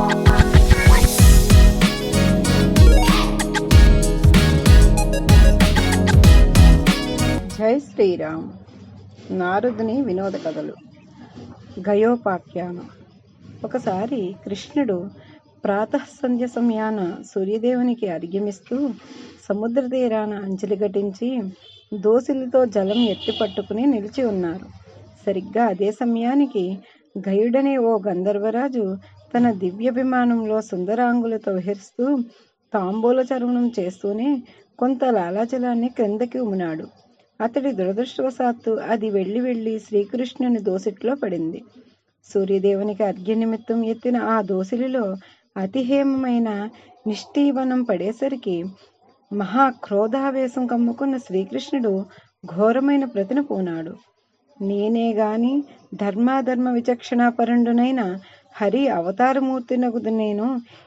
జై శ్రీరామ్. నారదుని వినోద కథలు. గయోపాఖ్యానం. ఒకసారి కృష్ణుడు ప్రాతఃసంధ్య సమయాన సూర్యదేవునికి అర్ఘ్యమిస్తూ సముద్ర తీరాన అంజలి ఘటించి దోసిలితో జలం ఎత్తి పట్టుకుని నిలిచి ఉన్నారు. సరిగ్గా అదే సమయానికి గయుడనే ఓ గంధర్వరాజు తన దివ్య విమానంలో సుందరాంగులతో విహరిస్తూ తాంబూల చర్వణం చేస్తూనే కొంత లాలాజలాన్ని క్రిందకి ఉమినాడు అతడి దురదృష్టవశాత్తు అది వెళ్ళి వెళ్ళి శ్రీకృష్ణుని దోసిట్లో పడింది. సూర్యదేవునికి అర్ఘ్య నిమిత్తం ఎత్తిన ఆ దోసిలిలో అతిహేమమైన నిష్ఠీవనం పడేసరికి మహాక్రోధావేశం కమ్ముకున్న శ్రీకృష్ణుడు ఘోరమైన ప్రతిన పూనాడు. నేనే గాని ధర్మాధర్మ విచక్షణాపరుండునైన హరి అవతారమూర్తినగుదు నేను.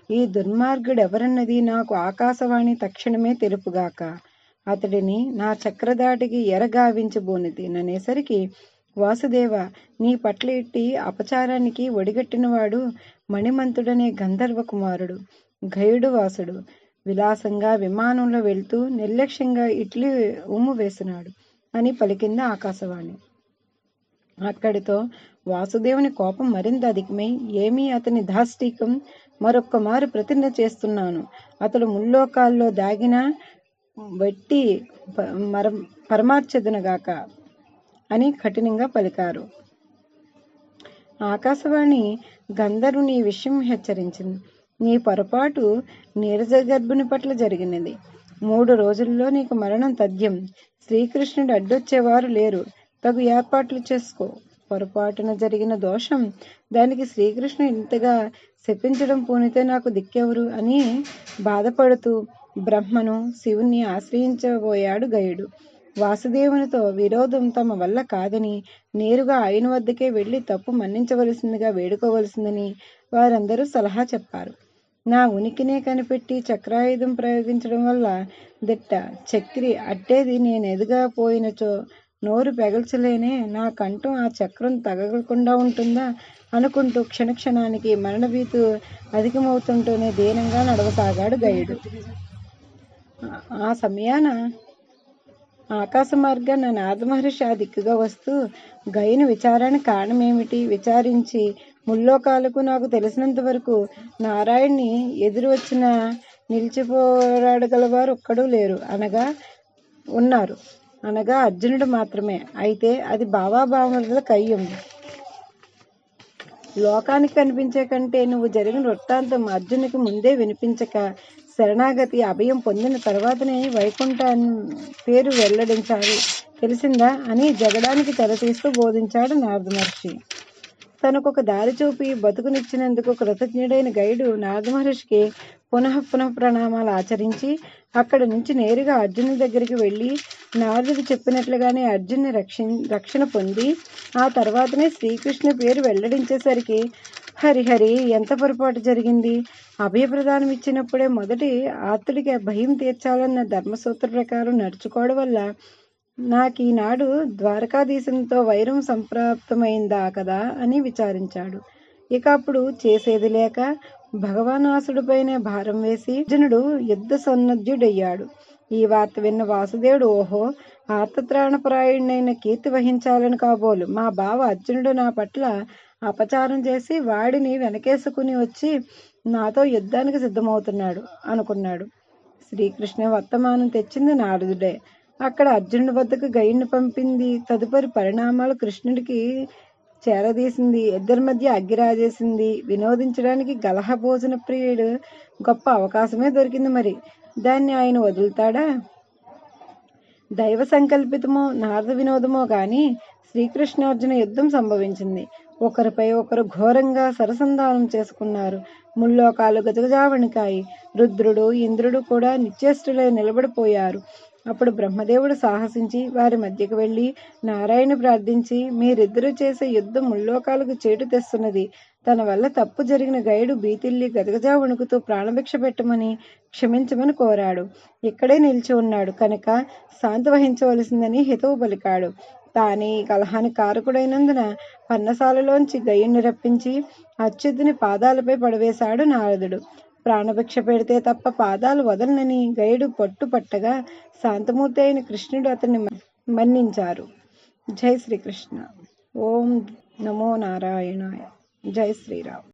ఈ దుర్మార్గుడెవరన్నది నాకు ఆకాశవాణి తక్షణమే తెలుపుగాక. అతడిని నా చక్రదాటికి ఎరగావించబోనిది. ననేసరికి వాసుదేవ నీ పట్ల ఇట్టి అపచారానికి ఒడిగట్టినవాడు మణిమంతుడనే గంధర్వ కుమారుడు గయుడు వాసుడు. విలాసంగా విమానంలో వెళ్తూ నిర్లక్ష్యంగా ఇడ్లీ ఉమ్ము వేసినాడు అని పలికింది ఆకాశవాణి. అక్కడితో వాసుదేవుని కోపం మరింత అధికమై ఏమీ అతని దాష్టీకం మరొక్క మారు ప్రతిజ్ఞ చేస్తున్నాను. అతడు ముల్లోకాల్లో దాగిన వెట్టి మర పరమార్చదునగాక అని కఠినంగా పలికారు. ఆకాశవాణి గంధర్వుని ఈ విషయం హెచ్చరించింది. నీ పొరపాటు నీరజ గర్భుని పట్ల జరిగినది. మూడు రోజుల్లో నీకు మరణం తథ్యం. శ్రీకృష్ణుడు అడ్డొచ్చేవారు లేరు. తగు ఏర్పాట్లు చేసుకో. పొరపాటున జరిగిన దోషం దానికి శ్రీకృష్ణుడు ఇంతగా శపించడం పోనితే నాకు దిక్కెవరు అని బాధపడుతూ బ్రహ్మను శివుణ్ణి ఆశ్రయించబోయాడు గయుడు. వాసుదేవునితో విరోధం తమ వల్ల కాదని నేరుగా ఆయన వద్దకే వెళ్ళి తప్పు మన్నించవలసిందిగా వేడుకోవలసిందని వారందరూ సలహా చెప్పారు. నా ఉనికినే కనిపెట్టి చక్రాయుధం ప్రయోగించడం వల్ల దిట్ట చక్రి అట్టేది నేను ఎదుగా పోయినచో నోరు పెగల్చలేనే నా కంఠం ఆ చక్రం తగలకుండా ఉంటుందా అనుకుంటూ క్షణక్షణానికి మరణభీతు అధికమవుతుంటూనే దీనంగా నడవసాగాడు గయుడు. ఆ- సమయాన ఆకాశ మార్గాన నారదమహర్షి ఆ దిక్కుగా వస్తూ గయుని విచారానికి కారణమేమిటి? విచారించి ముల్లోకాలకు నాకు తెలిసినంత వరకు నారాయణ్ణి ఎదురు వచ్చిన నిలిచిపోరాడగలవారు ఒక్కడూ లేరు అనగా ఉన్నారు. అనగా అర్జునుడు మాత్రమే. అయితే అది భావాభావముల ఉంది. లోకానికి కనిపించే కంటే నువ్వు జరిగిన వృత్తాంతం అర్జునునికి ముందే వినిపించక శరణాగతి అభయం పొందిన తర్వాతనే వైకుంఠ పేరు వెల్లడించాలి. తెలిసిందా? అని జగడానికి తెరతీస్తూ బోధించాడు నారద మహర్షి. ఒక దారి చూపి బతుకునిచ్చినందుకు కృతజ్ఞుడైన గైడు నారద మహర్షికి పునః పునః ప్రణామాలు ఆచరించి అక్కడి నుంచి నేరుగా అర్జునుడి దగ్గరికి వెళ్ళి నారదుడు చెప్పినట్లుగానే అర్జున్ని రక్షి రక్షణ పొంది ఆ తర్వాతనే శ్రీకృష్ణ పేరు వెల్లడించేసరికి హరిహరి ఎంత పొరపాటు జరిగింది? అభయప్రదానం ఇచ్చినప్పుడే మొదటి ఆతుడికి భయం తీర్చాలన్న ధర్మసూత్ర ప్రకారం నడుచుకోవడం వల్ల నాకు ఈనాడు ద్వారకాధీశంతో వైరం సంప్రాప్తమైందా కదా అని విచారించాడు. ఇక అప్పుడు చేసేది లేక భగవానాసుడిపైనే భారం వేసి అర్జునుడు యుద్ధ సన్నద్ధుడయ్యాడు ఈ వార్త విన్న వాసుదేవుడు ఓహో ఆర్తత్రాణపరాయణైన కీర్తి వహించాలని కాబోలు. మా బావ అర్జునుడు నా పట్ల అపచారం చేసి వాడిని వెనకేసుకుని వచ్చి నాతో యుద్ధానికి సిద్ధమవుతున్నాడు అనుకున్నాడు. శ్రీకృష్ణ వర్తమానం తెచ్చింది నారదుడే. అక్కడ అర్జునుడి వద్దకు గైడ్ని పంపింది తదుపరి పరిణామాలు కృష్ణుడికి చేరదీసింది. ఇద్దరి మధ్య అగ్గిరాజేసింది. వినోదించడానికి గలహ భోజన ప్రియుడు గొప్ప అవకాశమే దొరికింది మరి. దాన్ని ఆయన వదులుతాడా? దైవ సంకల్పితమో నారద వినోదమో కానీ శ్రీకృష్ణార్జున యుద్ధం సంభవించింది. ఒకరిపై ఒకరు ఘోరంగా సరసంధానం చేసుకున్నారు. ముల్లోకాలు గజగజావణికాయి. రుద్రుడు ఇంద్రుడు కూడా నిశ్చేష్టులై నిలబడిపోయారు. అప్పుడు బ్రహ్మదేవుడు సాహసించి వారి మధ్యకు వెళ్ళి నారాయణ ప్రార్థించి మీరిద్దరూ చేసే యుద్ధం ముల్లోకాలకు చేటు తెస్తున్నది. తన వల్ల తప్పు జరిగిన గైడు బీతిల్లి గదగజా వణుకుతూ ప్రాణభిక్ష పెట్టమని క్షమించమని కోరాడు. ఇక్కడే నిలిచి ఉన్నాడు. కనుక శాంతి వహించవలసిందని హితవు పలికాడు. తానే ఈ కలహానికి కారకుడైనందున పన్నసాలలోంచి గయ్యుని రప్పించి అచ్యుతుని పాదాలపై పడవేశాడు నారదుడు. ప్రాణభిక్ష పెడితే తప్ప పాదాలు వదలనని గయుడు పట్టు పట్టగా శాంతమూర్తి అయిన కృష్ణుడు అతన్ని మన్నించారు. జై శ్రీకృష్ణ. ఓం నమో నారాయణాయ. జై శ్రీరామ్.